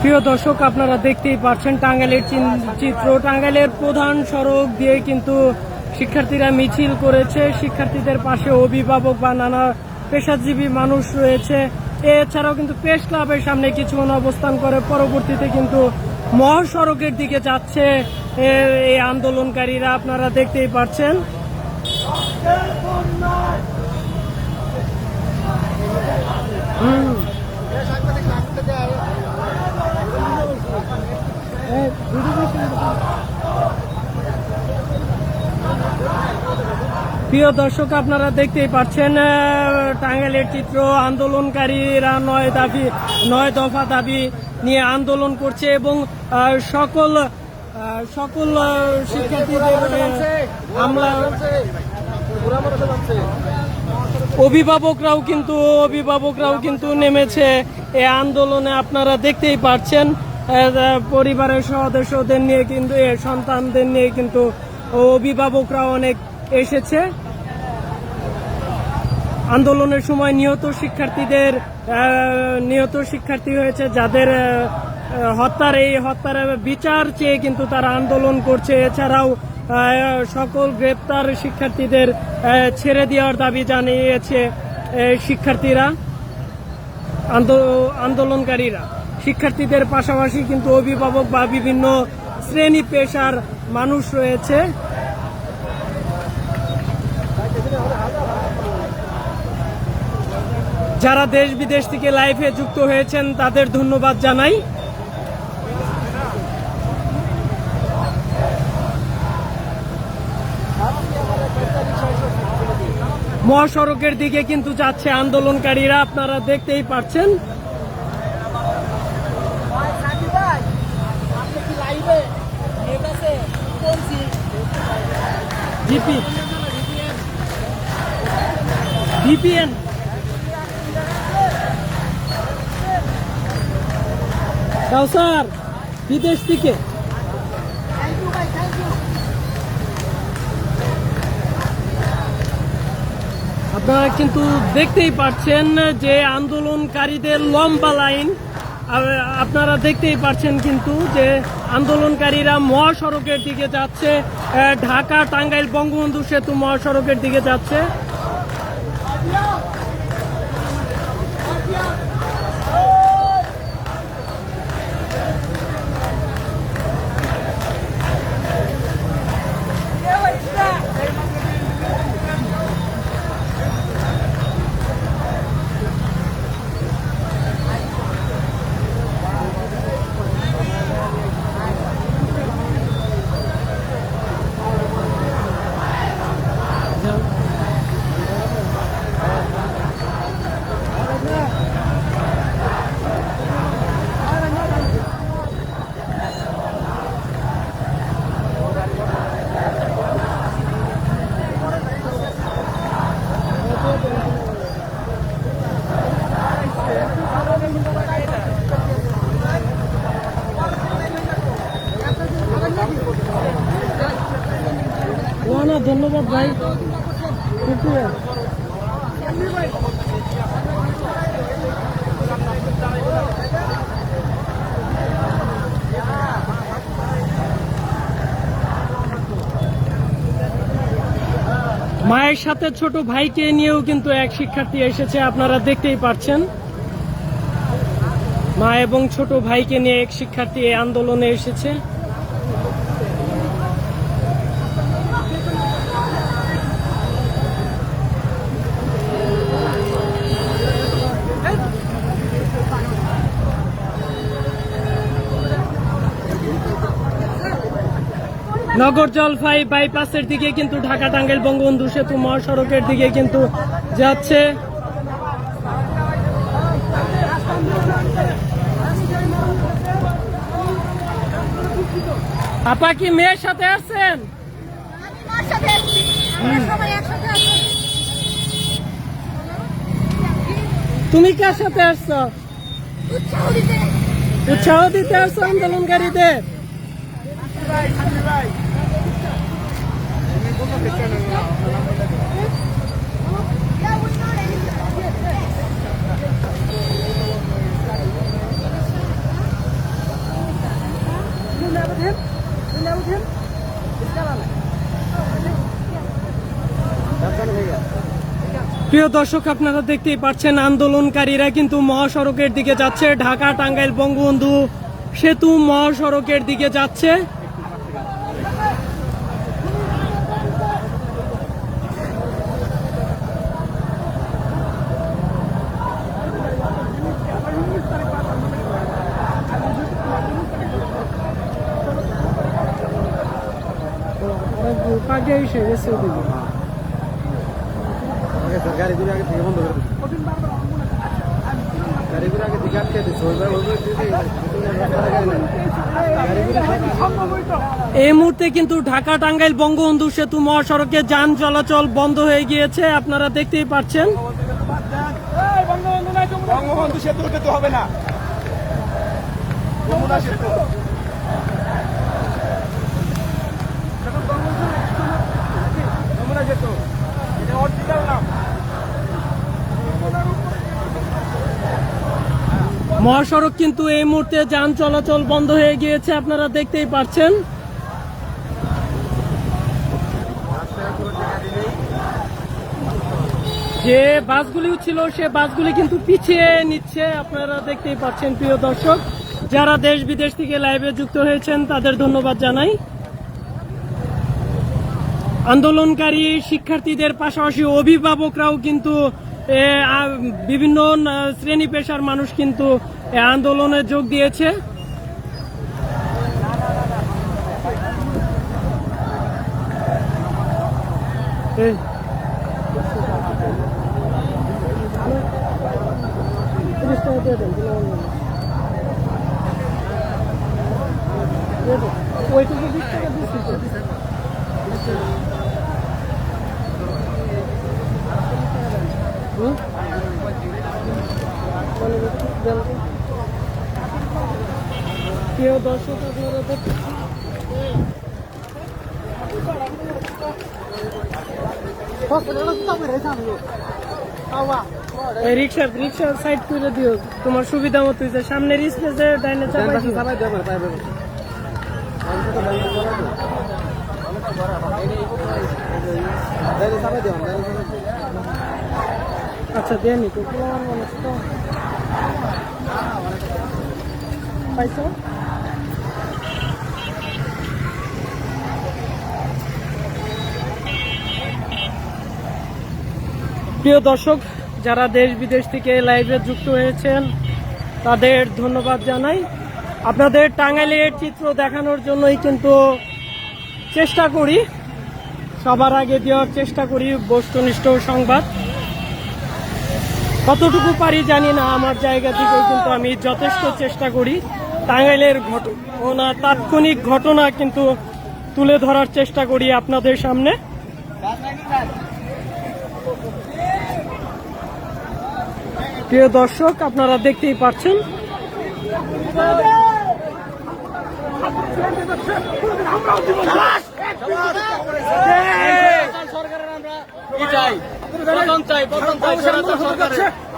প্রিয় দর্শক, আপনারা দেখতেই পাচ্ছেন টাঙ্গাইলের চিত্র। টাঙ্গাইলের প্রধান সড়ক দিয়ে কিন্তু শিক্ষার্থীরা মিছিল করেছে। শিক্ষার্থীদের পাশে অভিভাবক বা নানা পেশাজীবী মানুষ রয়েছে। এছাড়াও কিন্তু প্রেস ক্লাবের সামনে কিছুক্ষণ অবস্থান করে। পরবর্তীতে কিন্তু মহাসড়কের দিকে যাচ্ছে এই আন্দোলনকারীরা। আপনারা দেখতেই পাচ্ছেন প্রিয় দর্শক আপনারা দেখতেই পাচ্ছেন টাঙ্গাইলের চিত্র আন্দোলনকারীরা নয় দাবি নয় দফা দাবি নিয়ে আন্দোলন করছে এবং সকল সকল শিক্ষার্থীদের আমরা অভিভাবকরাও কিন্তু অভিভাবকরাও কিন্তু নেমেছে এই আন্দোলনে আপনারা দেখতেই পাচ্ছেন পরিবারের সদস্যদের নিয়ে কিন্তু এ, সন্তানদের নিয়ে কিন্তু অভিভাবকরা অনেক এসেছে। আন্দোলনের সময় নিহত শিক্ষার্থীদের নিহত শিক্ষার্থী হয়েছে যাদের হত্যার এই হত্যার বিচার চেয়ে কিন্তু তারা আন্দোলন করছে। এছাড়াও সকল গ্রেপ্তার শিক্ষার্থীদের ছেড়ে দেওয়ার দাবি জানিয়েছে শিক্ষার্থীরা, আন্দো- আন্দোলনকারীরা। শিক্ষার্থীদের পাশাপাশি কিন্তু অভিভাবক বা বিভিন্ন শ্রেণি পেশার মানুষ রয়েছে। যারা দেশ বিদেশ থেকে লাইভে যুক্ত হয়েছেন, তাদের ধন্যবাদ জানাই। মহাসড়কের দিকে কিন্তু যাচ্ছে আন্দোলনকারীরা, আপনারা দেখতেই পাচ্ছেন ভিপিএন স্যার, বিদেশ থেকে। আপনারা কিন্তু দেখতেই পাচ্ছেন যে আন্দোলনকারীদের লম্বা লাইন। আপনারা দেখতেই পাচ্ছেন কিন্তু যে আন্দোলনকারীরা মহাসড়কের দিকে যাচ্ছে ঢাকা, টাঙ্গাইল, বঙ্গবন্ধু সেতু মহাসড়কের দিকে যাচ্ছে না না ধন্যবাদ ভাই। মায়ের সাথে ছোট ভাইকে নিয়েও কিন্তু এক শিক্ষার্থী এসেছে, আপনারা দেখতেই পাচ্ছেন। মা এবং ছোট ভাইকে নিয়ে এক শিক্ষার্থী এই আন্দোলনে এসেছে। নগর জলপাই বাইপাসের দিকে কিন্তু ঢাকা টাঙ্গাইল বঙ্গবন্ধু সেতু মহাসড়কের দিকে কিন্তু যাচ্ছে। আপা কি মেয়ের সাথে আসছেন। তুমি কার সাথে আসছো? উৎসাহ দিতে আসছো আন্দোলনকারীদের। প্রিয় দর্শক, আপনারা দেখতেই পাচ্ছেন আন্দোলনকারীরা কিন্তু মহাসড়কের দিকে যাচ্ছে। ঢাকা টাঙ্গাইল বঙ্গবন্ধু সেতু মহাসড়কের দিকে যাচ্ছে। আগে এসে গেছে ওদিকে গাড়িগুলো আগে থেকে বন্ধ করে গাড়িগুলো আগে থেকে আটকে দিচ্ছে ওইবার ওইবার এই মুহূর্তে কিন্তু ঢাকা টাঙ্গাইল বঙ্গবন্ধু সেতু মহাসড়কে যান চলাচল বন্ধ হয়ে গিয়েছে আপনারা দেখতেই পাচ্ছেন। বঙ্গবন্ধু সেতু হবে না। সেতু এটা অরিজিনাল নাম। মহাসড়ক কিন্তু এই মুহূর্তে যান চলাচল বন্ধ হয়ে গিয়েছে, আপনারা দেখতেই পাচ্ছেন যে বাসগুলি ছিল, সে বাসগুলি কিন্তু পিছিয়ে নিচ্ছে, আপনারা দেখতেই পাচ্ছেন, প্রিয় দর্শক। যারা দেশ বিদেশ থেকে লাইভে যুক্ত হয়েছেন, তাদের ধন্যবাদ জানাই। আন্দোলনকারী শিক্ষার্থীদের পাশাপাশি অভিভাবকরাও কিন্তু বিভিন্ন শ্রেণি পেশার মানুষ কিন্তু আন্দোলনে যোগ দিয়েছে। ওইটুকু বিশ টাকা দিচ্ছি তো। হুম? প্রিয় দর্শক আপনারা দেখছেন এই রিক্সা রিক্সা সাইড করে দিও। তোমার সুবিধা মতো হয়েছে সামনের স্পেসে ডাইনে চাপাই দিও। আচ্ছা দেন নি তো পোলাওয়ার মানুষ তো। পাইছো? প্রিয় দর্শক, যারা দেশ বিদেশ থেকে লাইভে যুক্ত হয়েছেন, তাদের ধন্যবাদ জানাই। আপনাদের টাঙ্গাইলের চিত্র দেখানোর জন্যই কিন্তু চেষ্টা করি। সবার আগে দেওয়ার চেষ্টা করি বস্তুনিষ্ঠ সংবাদ। কতটুকু পারি জানি না, আমার জায়গা থেকেও কিন্তু আমি যথেষ্ট চেষ্টা করি। টাঙ্গাইলের ঘটনা, তাৎক্ষণিক ঘটনা কিন্তু তুলে ধরার চেষ্টা করি আপনাদের সামনে। প্রিয় দর্শক আপনারা দেখতেই পাচ্ছেন।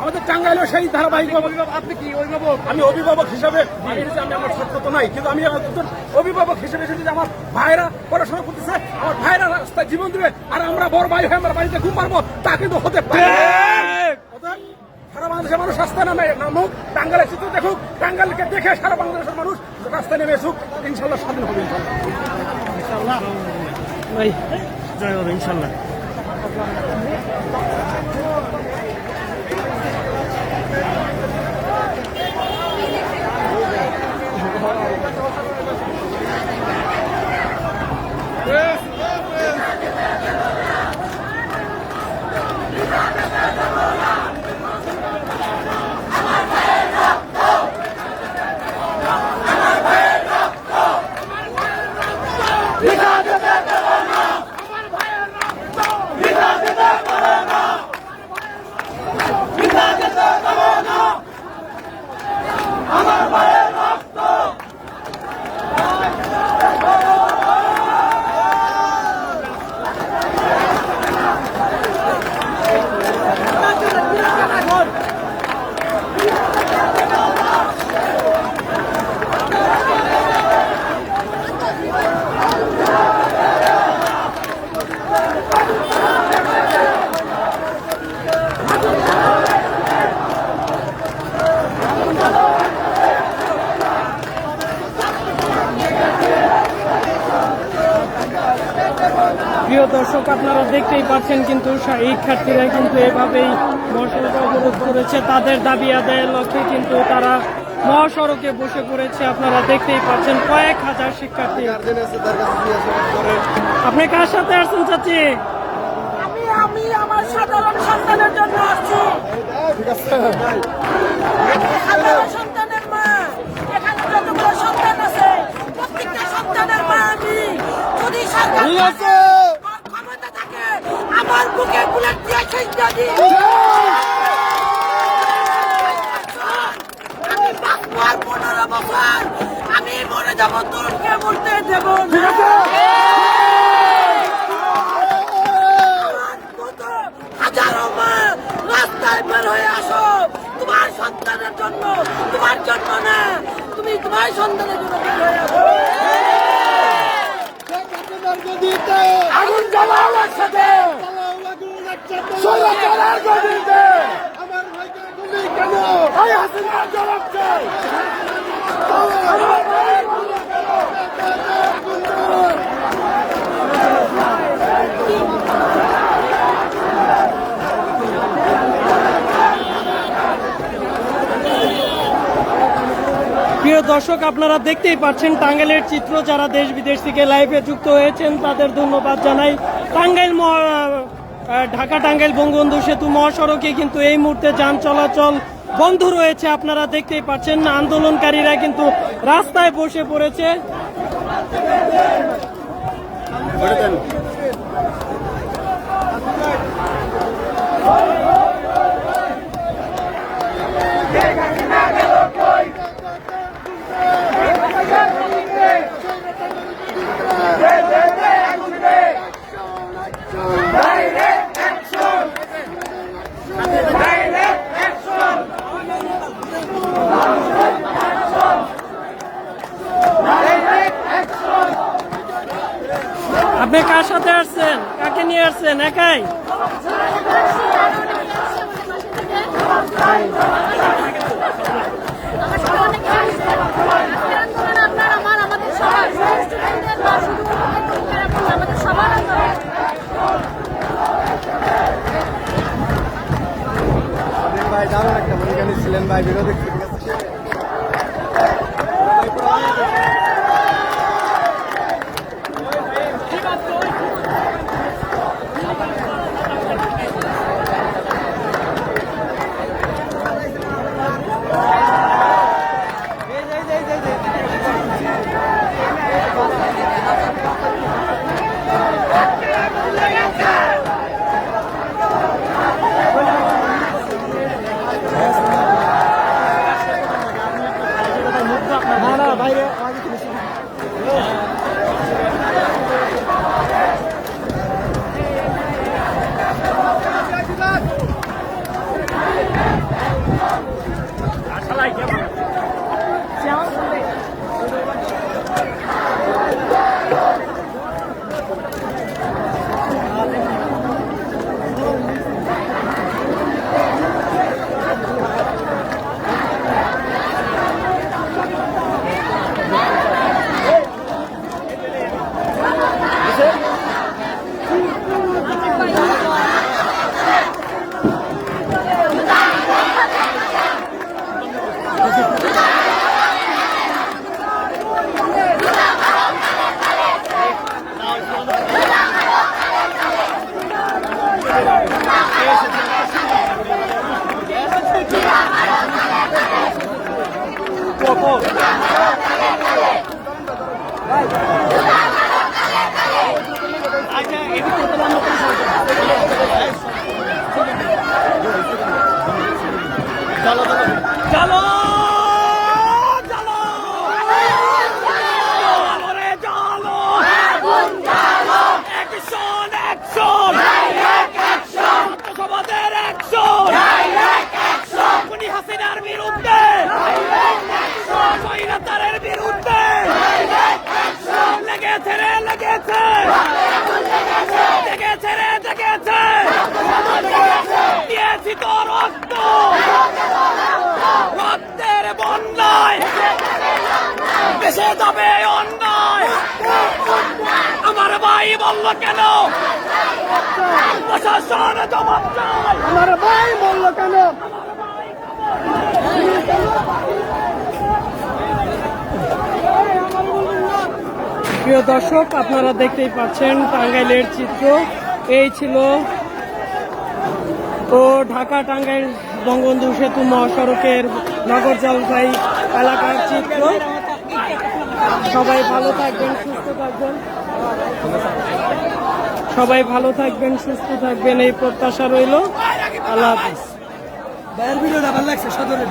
আমাদের টাঙ্গাইলেও সেই ধারাবাহিক আপনি কি অভিভাবক? আমি অভিভাবক হিসাবে আমি আমার ছাত্র তো নাই কিন্তু আমি অভিভাবক হিসেবে এসেছি যে আমার ভাইরা পড়াশোনা করতেছে আমার ভাইরা রাস্তায় জীবন দিবে আর আমরা বড় ভাই হয়ে আমরা বাড়িতে ঘুম পারব তা কিন্তু হতে পারে সারা বাংলাদেশের মানুষ রাস্তায় নামে, নামুক টাঙ্গালের চিত্র দেখুক টাঙ্গালকে দেখে সারা বাংলাদেশের মানুষ রাস্তায় নেমে এসুক ইনশাল্লাহ স্বাধীন হবে ইনশাল্লাহ ইনশাল্লাহ জয় হবে ইনশাল্লাহ পাচ্ছেন কিন্তু শিক্ষার্থীরা কিন্তু এভাবেই মহাসড়ক অবরোধ করেছে। তাদের দাবি আদায়ের লক্ষ্যে কিন্তু তারা মহাসড়কে বসে পড়েছে। আপনারা দেখতেই পাচ্ছেন কয়েক হাজার শিক্ষার্থী। আপনি কার সাথে আসছেন চাচি? আমি আমি আমার সাধারণ সন্তানের জন্য আসছি। সাধারণ সন্তানের মা এখানে যতগুলো সন্তান আছে প্রত্যেকটা সন্তানের মা আমি। যদি সরকার ঠিক আছে। আমার ক্ষমতা থাকে আমার বুকে বুলেট দিয়ে ছিঁচতে আমি বাঁচবো আর পনেরো বছর আমি মরে যাব তোরকে মরতে দেব হাজারো মা রাস্তায় বের হয়ে আসো। তোমার সন্তানের জন্য তোমার জন্য না। তুমি তোমার সন্তানের জন্য বের হয়ে আসো। আগুন জ্বালাও একসাথে। স্বৈরাচারের গদিতে আমার ভাইকে গুলি কেন? এই হাসিনার জবাব চাই প্রিয় দর্শক আপনারা দেখতেই পাচ্ছেন টাঙ্গাইলের চিত্র। যারা দেশ বিদেশ থেকে লাইভে যুক্ত হয়েছেন তাদের ধন্যবাদ জানাই। টাঙ্গাইল ঢাকা টাঙ্গাইল বঙ্গবন্ধু সেতু মহাসড়কে কিন্তু এই মুহূর্তে যান চলাচল বন্ধ রয়েছে। আপনারা দেখতেই পাচ্ছেন আন্দোলনকারীরা কিন্তু রাস্তায় বসে পড়েছে। আপনি কার সাথে আসছেন? কাকে নিয়ে আসছেন? একাই? ভাই ছিলেন ভাই বিরোধী লেগেছে লেগেছে রে লেগেছে দিয়েছি তো রক্ত রক্তের বন্যায় দেশে যাবে অন্যায় আমার ভাই বলল কেন প্রশাসন জবাব আমার ভাই কেন? প্রিয় দর্শক, আপনারা দেখতেই পাচ্ছেন টাঙ্গাইলের চিত্র। এই ছিল ও ঢাকা টাঙ্গাইল বঙ্গবন্ধু সেতু মহাসড়কের নগর জলপাই এলাকার চিত্র। সবাই ভালো থাকবেন, সুস্থ থাকবেন। সবাই ভালো থাকবেন, সুস্থ থাকবেন, এই প্রত্যাশা রইল। আল্লাহ হাফিজ। ভাইয়ের ভিডিওটা ভালো লাগছে, সদরের